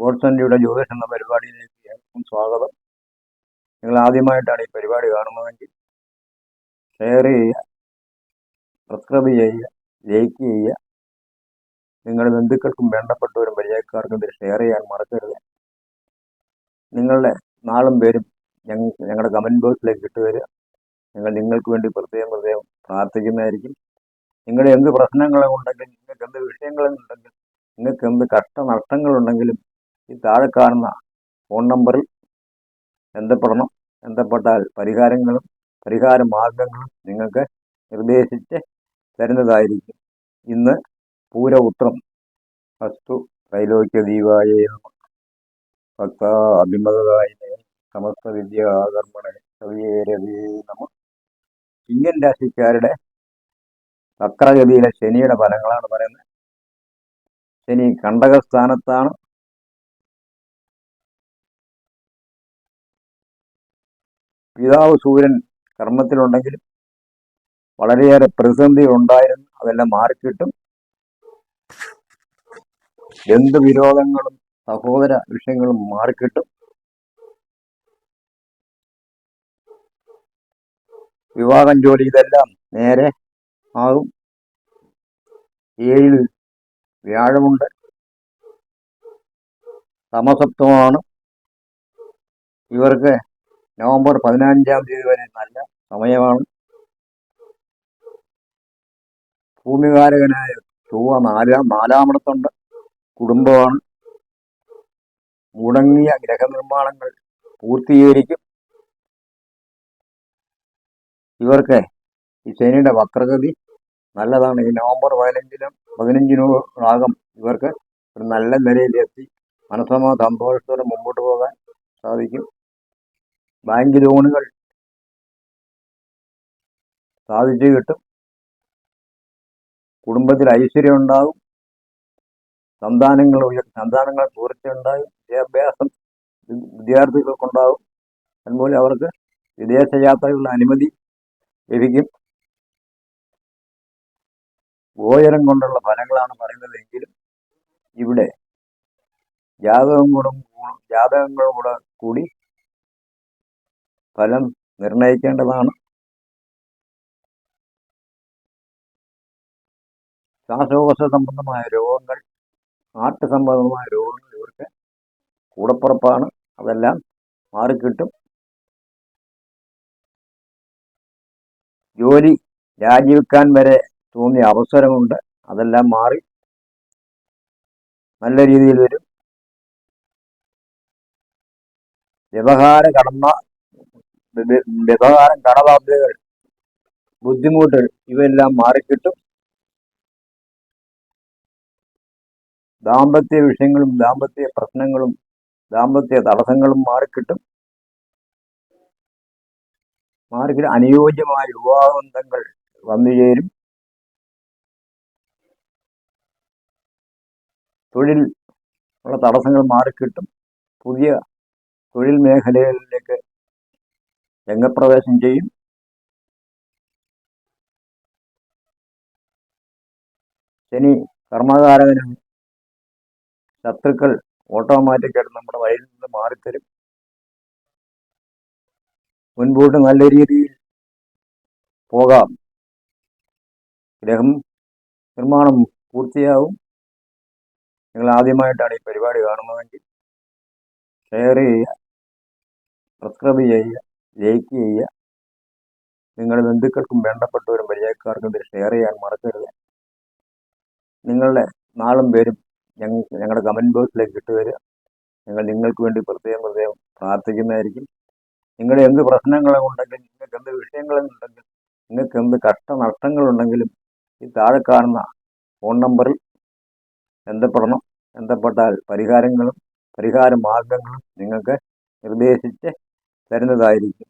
ഗോഡ്സന്റിയുടെ ജ്യോതിഷ് എന്ന പരിപാടിയിലേക്ക് ഏവർക്കും സ്വാഗതം. നിങ്ങൾ ആദ്യമായിട്ടാണ് ഈ പരിപാടി കാണുന്നതെങ്കിൽ ഷെയർ ചെയ്യുക സബ്സ്ക്രൈബ് ചെയ്യുക ലൈക്ക് ചെയ്യുക. നിങ്ങളുടെ ബന്ധുക്കൾക്കും വേണ്ടപ്പെട്ടവരും പരിചയക്കാർക്കും ഇത് ഷെയർ ചെയ്യാൻ മറക്കരുത്. നിങ്ങളുടെ നാളും പേരും ഞങ്ങൾ ഞങ്ങളുടെ കമന്റ് ബോക്സിലേക്ക് ഇട്ട് തരിക. ഞങ്ങൾ നിങ്ങൾക്ക് വേണ്ടി പ്രത്യേകം പ്രത്യേകം പ്രാർത്ഥിക്കുന്നതായിരിക്കും. നിങ്ങളുടെ എന്ത് പ്രശ്നങ്ങളുണ്ടെങ്കിലും നിങ്ങൾക്ക് എന്ത് വിഷയങ്ങളുണ്ടെങ്കിലും നിങ്ങൾക്ക് എന്ത് കഷ്ടനഷ്ടങ്ങളുണ്ടെങ്കിലും ഈ താഴെ കാണുന്ന ഫോൺ നമ്പറിൽ ബന്ധപ്പെടണം. ബന്ധപ്പെട്ടാൽ പരിഹാരങ്ങളും പരിഹാര മാർഗങ്ങളും നിങ്ങൾക്ക് നിർദ്ദേശിച്ച് തരുന്നതായിരിക്കും. ഇന്ന് പൂരപുത്രം വസ്തു ത്രൈലോക്യ ദീപായ ഭക്ത അഭിമതായ സമസ്ത വിദ്യ ആകർമ്മണ കവിയേരവി നമ. ചിങ്ങൻ രാശിക്കാരുടെ വക്രഗതിയിലെ ശനിയുടെ ഫലങ്ങളാണ് പറയുന്നത്. ശനി കണ്ടകസ്ഥാനത്താണ്. പിതാവ് സൂര്യൻ കർമ്മത്തിലുണ്ടെങ്കിലും വളരെയേറെ പ്രതിസന്ധി ഉണ്ടായിരുന്നു അതെല്ലാം മാറിക്കിട്ടും. ബന്ധുവിരോധങ്ങളും സഹോദര വിഷയങ്ങളും മാറിക്കിട്ടും. വിവാഹം ജോലി ഇതെല്ലാം നേരെ ആകും. ഏഴിൽ വ്യാഴമുണ്ട്. സമസപ്തമാണ് ഇവർക്ക് നവംബർ പതിനഞ്ചാം തീയതി വരെ നല്ല സമയമാണ്. ഭൂമികാരകനായ ചൊവ്വ നാലാം നാലാമിടത്തുണ്ട്. കുടുംബമാണ്. മുടങ്ങിയ ഗ്രഹനിർമ്മാണങ്ങൾ പൂർത്തീകരിക്കും. ഇവർക്ക് ഈ ശനിയുടെ വക്രഗതി നല്ലതാണ്. ഈ നവംബർ പതിനഞ്ചിനും പതിനഞ്ചിനോടാകും ഇവർക്ക് ഒരു നല്ല നിലയിലെത്തി. മനസ്സമോ സന്തോഷത്തോടെ മുമ്പോട്ട് പോകാൻ സാധിക്കും. ബാങ്ക് ലോണുകൾ സാധിച്ചു കിട്ടും. കുടുംബത്തിൽ ഐശ്വര്യം ഉണ്ടാകും. സന്താനങ്ങൾ ഉയർ സന്താനങ്ങൾ പൂർത്തിയുണ്ടാകും വിദ്യാഭ്യാസം വിദ്യാർത്ഥികൾക്കുണ്ടാകും. അതുപോലെ അവർക്ക് വിദേശയാത്രകളുടെ അനുമതി ലഭിക്കും. ഗോചരം കൊണ്ടുള്ള ഫലങ്ങളാണ് പറയുന്നതെങ്കിലും ഇവിടെ ജാതകങ്ങളും ജാതകങ്ങളും കൂടെ കൂടി ഫലം നിർണയിക്കേണ്ടതാണ്. ശ്വാസകോശ സംബന്ധമായ രോഗങ്ങൾ ഹാർട്ട് സംബന്ധമായ രോഗങ്ങൾ ഇവർക്ക് കൂടപ്പുറപ്പാണ്. അതെല്ലാം മാറിക്കിട്ടും. ജോലി രാജിവെക്കാൻ വരെ തോന്നിയ അവസരമുണ്ട്. അതെല്ലാം മാറി നല്ല രീതിയിൽ വരും. വ്യവഹാര കടന്ന വ്യവഹാരം കടബാധ്യതകൾ ബുദ്ധിമുട്ടുകൾ ഇവയെല്ലാം മാറിക്കിട്ടും. ദാമ്പത്യ വിഷയങ്ങളും ദാമ്പത്യ പ്രശ്നങ്ങളും ദാമ്പത്യ തടസ്സങ്ങളും മാറിക്കിട്ടും. മാറിക്കിട്ടും അനുയോജ്യമായ വിവാഹബന്ധങ്ങൾ വന്നു ചേരും. തൊഴിൽ ഉള്ള തടസ്സങ്ങൾ മാറിക്കിട്ടും. പുതിയ തൊഴിൽ മേഖലകളിലേക്ക് രംഗപ്രവേശം ചെയ്യും. ശനി കർമ്മകാരകനാണ് ശത്രുക്കൾ ഓട്ടോമാറ്റിക്കായിട്ട് നമ്മുടെ വഴിയിൽ നിന്ന് മാറിത്തരും. മുൻപോട്ട് നല്ല രീതിയിൽ പോകാം. ഗ്രഹം നിർമ്മാണം പൂർത്തിയാവും. നിങ്ങൾ ആദ്യമായിട്ടാണ് ഈ പരിപാടി കാണുന്നതെങ്കിൽ ഷെയർ ചെയ്യുക സബ്സ്ക്രൈബ് ചെയ്യുക. ലൈക്ക് ചെയ്യുക. നിങ്ങളുടെ ബന്ധുക്കൾക്കും വേണ്ടപ്പെട്ടവരും പരിചയക്കാർക്കും ഇത് ഷെയർ ചെയ്യാൻ മറക്കരുത്. നിങ്ങളുടെ നാളും പേരും ഞങ്ങൾ ഞങ്ങളുടെ കമന്റ് ബോക്സിലേക്ക് ഇട്ട് വരിക ഞങ്ങൾ നിങ്ങൾക്ക് വേണ്ടി പ്രത്യേകം പ്രത്യേകം പ്രാർത്ഥിക്കുന്നതായിരിക്കും. നിങ്ങളുടെ എന്ത് പ്രശ്നങ്ങളും പ്രശ്നങ്ങളുണ്ടെങ്കിലും നിങ്ങൾക്ക് എന്ത് വിഷയങ്ങളും വിഷയങ്ങളുണ്ടെങ്കിലും നിങ്ങൾക്ക് എന്ത് കഷ്ടനഷ്ടങ്ങളുണ്ടെങ്കിലും ഈ താഴെ കാണുന്ന ഫോൺ നമ്പറിൽ ബന്ധപ്പെടണം. ബന്ധപ്പെട്ടാൽ പരിഹാരങ്ങളും പരിഹാര മാർഗങ്ങളും നിങ്ങൾക്ക് നിർദ്ദേശിച്ച് തരുന്നതായിരിക്കും